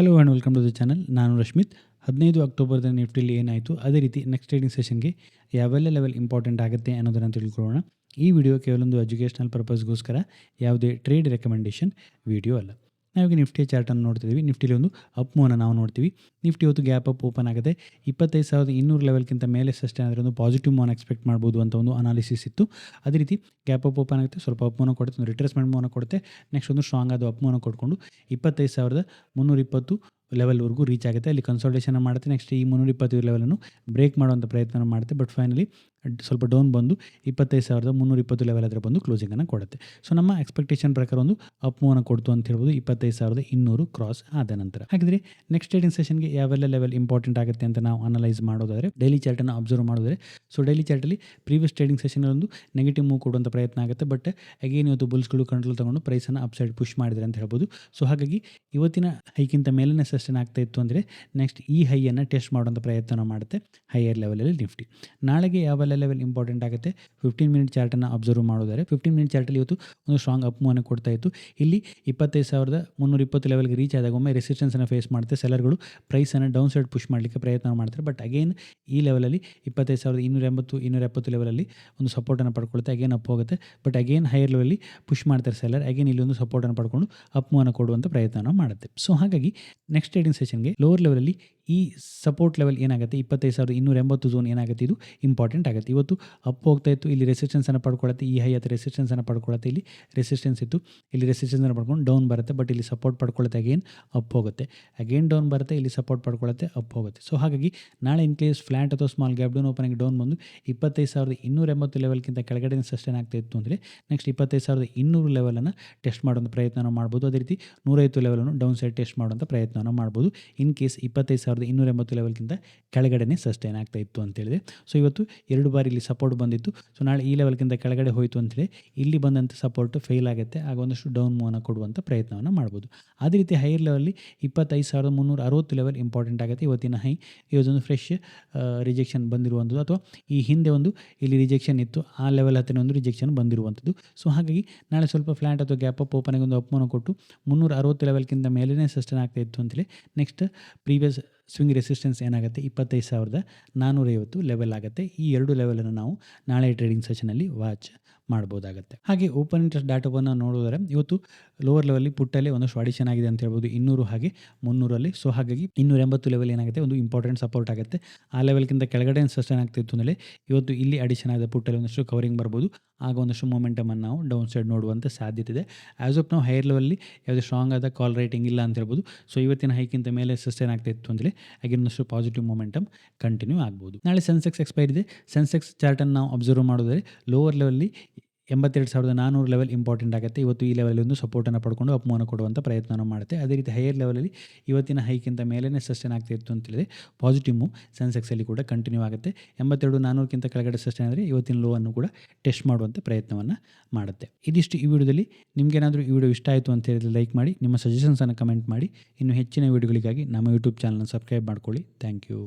Hello and welcome to the channel ನಾನು ರಶ್ಮಿತ್. ಹದಿನೈದು ಅಕ್ಟೋಬರ್ದ ನಿಫ್ಟಿಲಿ ಏನಾಯಿತು, ಅದೇ ರೀತಿ ನೆಕ್ಸ್ಟ್ ಟ್ರೇಡಿಂಗ್ ಸೆಷನ್ಗೆ ಯಾವೆಲ್ಲ ಲೆವೆಲ್ ಇಂಪಾರ್ಟೆಂಟ್ ಆಗುತ್ತೆ ಅನ್ನೋದನ್ನು ತಿಳ್ಕೊಳ್ಳೋಣ. ಈ ವಿಡಿಯೋ ಕೇವಲ ಒಂದು ಎಜುಕೇಷನಲ್ ಪರ್ಪಸ್ಗೋಸ್ಕರ ಯಾವುದೇ ಟ್ರೇಡ್ ರೆಕಮೆಂಡೇಷನ್ ವಿಡಿಯೋ ಅಲ್ಲ. ನಾವೀಗ ನಿಫ್ಟಿ ಚಾರ್ಟನ್ನು ನೋಡ್ತಿದ್ದೀವಿ. ನಿಫ್ಟಿಲಿ ಒಂದು ಅಪ್ ಮೂವನ್ನ ನಾವು ನೋಡ್ತೀವಿ. ನಿಫ್ಟಿ ಇವತ್ತು ಗ್ಯಾಪ್ ಅಪ್ ಓಪನ್ ಆಗುತ್ತೆ ಇಪ್ಪತ್ತೈದು ಸಾವಿರದ ಇನ್ನೂರು ಲೆವೆಲ್ಗಿಂತ ಮೇಲೆ ಸಸ್ಟೈನ್ ಆದರೆ ಒಂದು ಪಾಸಿಟಿವ್ ಮೂವನ್ ಎಕ್ಸ್ಪೆಕ್ಟ್ ಮಾಡ್ಬೋದು ಅಂತ ಒಂದು ಅನಾಲಿಸಿಸ್ ಇತ್ತು. ಅದೇ ರೀತಿ ಗ್ಯಾಪ್ ಅಪ್ ಓಪನ್ ಆಗುತ್ತೆ. ಸ್ವಲ್ಪ ಅಪ್ ಮೂವನ ಕೊಡುತ್ತೆ, ಒಂದು ರಿಟ್ರೆಸ್ಮೆಂಟ್ ಮೂವನ ಕೊಡುತ್ತೆ. ನೆಕ್ಸ್ಟ್ ಒಂದು ಸ್ಟ್ರಾಂಗ್ ಆದ ಅಪ್ ಮೂವನ ಕೊಟ್ಕೊಂಡು ಇಪ್ಪತ್ತೈದು ಸಾವಿರದ ಮುನ್ನೂರ ಇಪ್ಪತ್ತು ಲೆವೆಲ್ವರೆಗೂ ರೀಚ್ ಆಗುತ್ತೆ. ಅಲ್ಲಿ ಕನ್ಸಲ್ಟೇಷನ್ ಮಾಡುತ್ತೆ ನೆಕ್ಸ್ಟ್ ಈ ಮುನ್ನೂರ ಇಪ್ಪತ್ತೈದು ಲೆವೆಲನ್ನು ಬ್ರೇಕ್ ಮಾಡುವಂಥ ಪ್ರಯತ್ನ ಮಾಡುತ್ತೆ ಬಟ್ ಫೈನಲಿ ಸ್ವಲ್ಪ ಡೌನ್ ಬಂದು ಇಪ್ಪತ್ತೈದು ಸಾವಿರದ ಮುನ್ನೂರ ಇಪ್ಪತ್ತು ಲೆವೆಲ್ ಹತ್ರ ಬಂದು ಕ್ಲೋಸಿಂಗನ್ನು ಕೊಡುತ್ತೆ. ಸೊ ನಮ್ಮ ಎಕ್ಸ್ಪೆಕ್ಟೇಷನ್ ಪ್ರಕಾರ ಒಂದು ಅಪ್ ಕೊಡ್ತು ಅಂತ ಹೇಳ್ಬೋದು. ಇಪ್ಪತ್ತೈದು ಸಾವಿರದ ಇನ್ನೂರು ಕ್ರಾಸ್ ಆದ ನಂತರ. ಹಾಗಿದ್ರೆ ನೆಕ್ಸ್ಟ್ ಟ್ರೇಡಿಂಗ್ ಸೆಷನ್ಗೆ ಯಾವೆಲ್ಲ ಲೆವೆಲ್ ಇಂಪಾರ್ಟೆಂಟ್ ಆಗುತ್ತೆ ಅಂತ ನಾವು ಅನಲೈಸ್ ಮಾಡೋದಾದರೆ ಡೈಲಿ ಚಾರ್ಟನ್ನು ಅಬ್ಸರ್ವ್ ಮಾಡಿದ್ರೆ ಸೊ ಡೈಲಿ ಚಾರ್ಟಲ್ಲಿ ಪ್ರೀವಿಯಸ್ ಟ್ರೇಡಿಂಗ್ ಸೆಷನಲ್ಲಿ ಒಂದು ನೆಗೆಟಿವ್ ಮೂವ್ ಕೊಡುವಂಥ ಪ್ರಯತ್ನ ಆಗುತ್ತೆ. ಬಟ್ ಅಗೇನ್ ಇವತ್ತು ಬುಲ್ಸ್ಗಳು ಕಂಟ್ರೋಲ್ ತಗೊಂಡು ಪ್ರೈಸನ್ನು ಅಪ್ಸೈಡ್ ಪುಷ್ ಮಾಡಿದ್ರೆ ಅಂತ ಹೇಳ್ಬೋದು. ಸೊ ಹಾಗಾಗಿ ಇವತ್ತಿನ ಹೈಕ್ಕಿಂತ ಮೇಲಿನ ಸೆಷನ್ ಆಗ್ತಾ ಇತ್ತು ಅಂದರೆ ನೆಕ್ಸ್ಟ್ ಈ ಹೈಯನ್ನು ಟೆಸ್ಟ್ ಮಾಡುವಂಥ ಪ್ರಯತ್ನ ಮಾಡುತ್ತೆ ಹೈಯರ್ ಲೆವೆಲಲ್ಲಿ ನಿಫ್ಟಿ. ನಾಳೆಗೆ ಯಾವೆಲ್ಲ ಲೆವೆಲ್ ಇಂಪಾರ್ಟೆಂಟ್ ಆಗುತ್ತೆ. ಫಿಫ್ಟೀನ್ ಮಿನಿಟ್ ಚಾರ್ಟನ್ನು ಅಬ್ಸರ್ವ್ ಮಾಡಿದರೆ ಫಿಫ್ಟೀನ್ ಮಿನಿಟ್ ಚಾರ್ಟಲ್ಲಿ ಇವತ್ತು ಒಂದು ಸ್ಟ್ರಾಂಗ್ ಅಪ್ ಮೂವನ್ನು ಕೊಡ್ತಾ ಇತ್ತು. ಇಲ್ಲಿ ಇಪ್ಪತ್ತೈದು ಸಾವಿರದ ಮುನ್ನೂರ ಇಪ್ಪತ್ತು ಲೆವೆಲ್ಗೆ ರೀಚ್ ಆದಾಗ ಒಮ್ಮೆ ರೆಸಿಸ್ಟೆನ್ಸನ್ನು ಫೇಸ್ ಮಾಡುತ್ತೆ ಸೆಲರ್ಗಳು ಪ್ರೈಸನ್ನು ಡೌನ್ ಸೈಡ್ ಪುಷ್ ಮಾಡಲಿಕ್ಕೆ ಪ್ರಯತ್ನ ಮಾಡ್ತಾರೆ. ಬಟ್ ಅಗೇನ್ ಈ ಲೆವೆಲಲ್ಲಿ ಇಪ್ಪತ್ತೈದು ಸಾವಿರದ ಇನ್ನೂರ ಎಂಬತ್ತು ಇನ್ನೂರ ಎಪ್ಪತ್ತು ಲೆವೆಲಲ್ಲಿ ಒಂದು ಸಪೋರ್ಟನ್ನು ಪಡ್ಕೊಳುತ್ತೆ ಅಗೇನ್ ಅಪ್ ಹೋಗುತ್ತೆ. ಬಟ್ ಅಗೇನ್ ಹೈಯರ್ ಲೆವೆಲ್ಲಿ ಪುಷ್ ಮಾಡ್ತಾರೆ ಸೆಲ್ಲರ್ ಅಗೇನ್ ಇಲ್ಲಿ ಒಂದು ಸಪೋರ್ಟನ್ನು ಪಡ್ಕೊಂಡು ಅಪ್ ಮೂವನ್ನು ಕೊಡುವಂಥ ಪ್ರಯತ್ನ ಮಾಡುತ್ತೆ. ಸೊ ಹಾಗಾಗಿ ನೆಕ್ಸ್ಟ್ ಟ್ರೇಡಿಂಗ್ ಸೆಷನ್ಗೆ ಲೋವರ್ ಲೆವೆಲಲ್ಲಿ ಈ ಸಪೋರ್ಟ್ ಲೆವೆಲ್ ಏನಾಗುತ್ತೆ? ಇಪ್ಪತ್ತೈದು ಸಾವಿರದ ಇನ್ನೂರ ಎಂಬತ್ತು ಝೋನ್ ಏನಾಗುತ್ತೆ? ಇದು ಇಂಪಾರ್ಟೆಂಟ್ ಆಗುತ್ತೆ. ಇವತ್ತು ಅಪ್ ಹೋಗ್ತಾ ಇತ್ತು, ಇಲ್ಲಿ ರೆಸಿಸ್ಟೆನ್ಸನ್ನು ಪಡ್ಕೊಳತ್ತೆ, ಈ ಹೈ ಅಥವಾ ರೆಸಿಸ್ಟೆನ್ಸನ್ನು ಪಡ್ಕೊಳತ್ತೆ, ಇಲ್ಲಿ ರೆಸಿಸ್ಟೆನ್ಸ್ ಇತ್ತು. ಇಲ್ಲಿ ರೆಸಿಸ್ಟೆನ್ಸನ್ನು ಪಡ್ಕೊಂಡು ಡೌನ್ ಬರುತ್ತೆ ಬಟ್ ಇಲ್ಲಿ ಸಪೋರ್ಟ್ ಪಡ್ಕೊಳ್ಳುತ್ತೆ ಅಗೇನ್ ಅಪ್ ಹೋಗುತ್ತೆ. ಅಗೇನ್ ಡೌನ್ ಬರುತ್ತೆ, ಇಲ್ಲಿ ಸಪೋರ್ಟ್ ಪಡ್ಕೊಳ್ಳುತ್ತೆ ಅಪ್ ಹೋಗುತ್ತೆ. ಸೊ ಹಾಗಾಗಿ ನಾಳೆ ಇನ್ ಕೇಸ್ ಫ್ಲಾಟ್ ಅಥವಾ small gap down opening down ಬಂದು ಇಪ್ಪತ್ತೈದು ಸಾವಿರದ ಇನ್ನೂರ ಎಂಬತ್ತು ಲೆವೆಲ್ಗಿಂತ ಕೆಳಗಡೆ ಸಸ್ಟೇನ್ ಆಗ್ತಾ ಇತ್ತು ಅಂದರೆ ನೆಕ್ಸ್ಟ್ ಇಪ್ಪತ್ತೈದು ಸಾವಿರದ ಇನ್ನೂರು ಲೆವೆಲನ್ನು ಟೆಸ್ಟ್ ಮಾಡುವಂಥ ಪ್ರಯತ್ನ ಮಾಡ್ಬೋದು. ಅದೇ ರೀತಿ ನೂರೈವತ್ತು ಲೆವೆಲನ್ನು ಡೌನ್ ಸೈಡ್ ಟೆಸ್ಟ್ ಮಾಡುವಂಥ ಪ್ರಯತ್ನವನ್ನು ಮಾಡ್ಬೋದು. ಇನ್ ಕೇಸ್ ಇಪ್ಪತ್ತೈದು ಸಾವಿರದ ಇನ್ನೂರ ಎಂಬತ್ತು ಲೆವೆಲ್ಗಿಂತ ಕೆಳಗಡೆನೇ ಸಸ್ಟೈನ್ ಆಗ್ತಾ ಇತ್ತು ಅಂತೇಳಿದೆ ಸೊ ಇವತ್ತು ಎರಡು ಬಾರಿ ಇಲ್ಲಿ ಸಪೋರ್ಟ್ ಬಂದಿತ್ತು. ಸೊ ನಾಳೆ ಈ ಲೆವೆಲ್ಗಿಂತ ಕೆಳಗಡೆ ಹೋಯಿತು ಅಂತೇಳಿ ಇಲ್ಲಿ ಬಂದಂಥ ಸಪೋರ್ಟ್ ಫೇಲ್ ಆಗುತ್ತೆ. ಆಗ ಒಂದಷ್ಟು ಡೌನ್ ಮೂವನ್ನು ಕೊಡುವಂಥ ಪ್ರಯತ್ನವನ್ನು ಮಾಡ್ಬೋದು. ಅದೇ ರೀತಿ ಹೈಯರ್ ಲೆವೆಲ್ಲಿ ಇಪ್ಪತ್ತೈದು ಸಾವಿರದ ಮುನ್ನೂರ ಅರವತ್ತು ಲೆವೆಲ್ ಇಂಪಾರ್ಟೆಂಟ್ ಆಗುತ್ತೆ. ಇವತ್ತಿನ ಹೈ ಇವತ್ತೊಂದು ಫ್ರೆಶ್ ರಿಜೆಕ್ಷನ್ ಬಂದಿರುವಂಥದ್ದು. ಅಥವಾ ಈ ಹಿಂದೆ ಒಂದು ಇಲ್ಲಿ ರಿಜೆಕ್ಷನ್ ಇತ್ತು. ಆ ಲೆವೆಲ್ ಹತ್ತಿರ ಒಂದು ರಿಜೆಕ್ಷನ್ ಬಂದಿರುವಂಥದ್ದು. ಸೊ ಹಾಗಾಗಿ ನಾಳೆ ಸ್ವಲ್ಪ ಫ್ಲಾಟ್ ಅಥವಾ ಗ್ಯಾಪ್ ಅಪ್ ಓಪನಿಗೆ ಒಂದು ಅಪ್ಮೋನ ಕೊಟ್ಟು ಮುನ್ನೂರ ಅರವತ್ತು ಲೆವೆಲ್ಗಿಂತ ಮೇಲೇ ಸಸ್ಟೈನ್ ಆಗ್ತಾ ಇತ್ತು ಅಂತೇಳಿ ನೆಕ್ಸ್ಟ್ ಪ್ರೀವಿಯಸ್ ಸ್ವಿಂಗ್ ರೆಸಿಸ್ಟೆನ್ಸ್ ಏನಾಗುತ್ತೆ? ಇಪ್ಪತ್ತೈದು ಸಾವಿರದ ನಾನ್ನೂರೈವತ್ತು ಲೆವೆಲ್ ಆಗುತ್ತೆ. ಈ ಎರಡು ಲೆವೆಲನ್ನು ನಾವು ನಾಳೆ ಟ್ರೇಡಿಂಗ್ ಸೆಷನಲ್ಲಿ ವಾಚ್ ಮಾಡ್ಬೋದಾಗುತ್ತೆ ಹಾಗೆ ಓಪನ್ ಇಂಟ್ರೆಸ್ಟ್ ಡಾಟಾವನ್ನು ನೋಡಿದ್ರೆ ಇವತ್ತು ಲೋವರ್ ಲೆವೆಲ್ಲಿ ಪುಟ್ಟಲ್ಲಿ ಒಂದಷ್ಟು ಅಡಿಷನ್ ಆಗಿದೆ ಅಂತ ಹೇಳ್ಬೋದು, ಇನ್ನೂರು ಹಾಗೆ ಮುನ್ನೂರಲ್ಲಿ. ಸೊ ಹಾಗಾಗಿ ಇನ್ನೂರ ಎಂಬತ್ತು ಲೆವೆಲ್ ಏನಾಗುತ್ತೆ, ಒಂದು ಇಂಪಾರ್ಟೆಂಟ್ ಸಪೋರ್ಟ್ ಆಗುತ್ತೆ. ಆ ಲೆವೆಲ್ಗಿಂತ ಕೆಳಗಡೆ ಸಸ್ಟೈನ್ ಆಗ್ತಿತ್ತು ಅಂದರೆ, ಇವತ್ತು ಇಲ್ಲಿ ಅಡಿಷನ್ ಆದ ಪುಟ್ಟಲ್ಲಿ ಒಂದಷ್ಟು ಕವರಿಂಗ್ ಬರ್ಬೋದು. ಆಗ ಒಂದಷ್ಟು ಮೊಮೆಂಟಮನ್ನು ನಾವು ಡೌನ್ ಸೈಡ್ ನೋಡುವಂಥ ಸಾಧ್ಯತೆ ಇದೆ. ಆ್ಯಸ್ ಆಫ್ ನಾವು ಹೈಯರ್ ಲೆವೆಲ್ಲಿ ಯಾವುದೇ ಸ್ಟ್ರಾಂಗ್ ಆದ ಕಾಲ್ ರೈಟಿಂಗ್ ಇಲ್ಲ ಅಂತ ಹೇಳ್ಬೋದು. ಸೊ ಇವತ್ತಿನ ಹೈಕಿಂತ ಮೇಲೆ ಸಸ್ಟೈನ್ ಆಗ್ತಾ ಇತ್ತು ಅಂದರೆ ಹಾಗೆ ಒಂದಷ್ಟು ಪಾಸಿಟಿವ್ ಮೊಮೆಂಟಮ್ ಕಂಟಿನ್ಯೂ ಆಗ್ಬೋದು. ನಾಳೆ ಸೆನ್ಸೆಕ್ಸ್ ಎಕ್ಸ್ಪೈರ್ ಇದೆ. ಸೆನ್ಸೆಕ್ಸ್ ಚಾರ್ಟನ್ನು ನಾವು ಅಬ್ಸರ್ವ್ ಮಾಡೋದರೆ ಲೋವರ್ ಲೆವೆಲ್ಲಿ ಎಂಬತ್ತೆರಡು ಸಾವಿರದ ನಾನ್ನೂರು ಲೆವೆಲ್ ಇಂಪಾರ್ಟೆಂಟ್ ಆಗುತ್ತೆ. ಇವತ್ತು ಈ ಲೆವೆಲ್ ಒಂದು ಸಪೋರ್ಟನ್ನು ಪಡ್ಕೊಂಡು ಅಪಮಾನ ಕೊಡುವಂಥ ಪ್ರಯತ್ನವನ್ನು ಮಾಡುತ್ತೆ. ಅದೇ ರೀತಿ ಹೈಯರ್ ಲೆವೆಲಲ್ಲಿ ಇವತ್ತಿನ ಹೈಕ್ಕಿಂತ ಮೇಲೇ ಸಸ್ಟೈನ್ ಆಗ್ತಾ ಇತ್ತು ಅಂತೇಳಿದ್ರೆ ಪಾಸಿಟಿವ್ ಮೂವ್ ಸೆನ್ಸೆಕ್ಸಲ್ಲಿ ಕೂಡ ಕಂಟಿನ್ಯೂ ಆಗುತ್ತೆ. ಎಂಬತ್ತೆರಡು ನಾನ್ನೂರಕ್ಕಿಂತ ಕೆಳಗಡೆ ಸಸ್ಟೈನ್ ಆದರೆ ಇವತ್ತಿನ ಲೋ ಅನ್ನು ಕೂಡ ಟೆಸ್ಟ್ ಮಾಡುವಂಥ ಪ್ರಯತ್ನವನ್ನು ಮಾಡುತ್ತೆ. ಇದಿಷ್ಟು ಈ ವಿಡಿಯೋದಲ್ಲಿ. ನಿಮಗೇನಾದರೂ ಈ ವಿಡಿಯೋ ಇಷ್ಟ ಆಯಿತು ಅಂತ ಹೇಳಿದ್ರೆ ಲೈಕ್ ಮಾಡಿ, ನಿಮ್ಮ ಸಜೆಷನ್ಸನ್ನು ಕಮೆಂಟ್ ಮಾಡಿ. ಇನ್ನು ಹೆಚ್ಚಿನ ವಿಡಿಯೋಗಳಿಗಾಗಿ ನಮ್ಮ ಯೂಟ್ಯೂಬ್ ಚಾನಲ್ನ ಸಬ್ಸ್ಕ್ರೈಬ್ ಮಾಡ್ಕೊಳ್ಳಿ. Thank you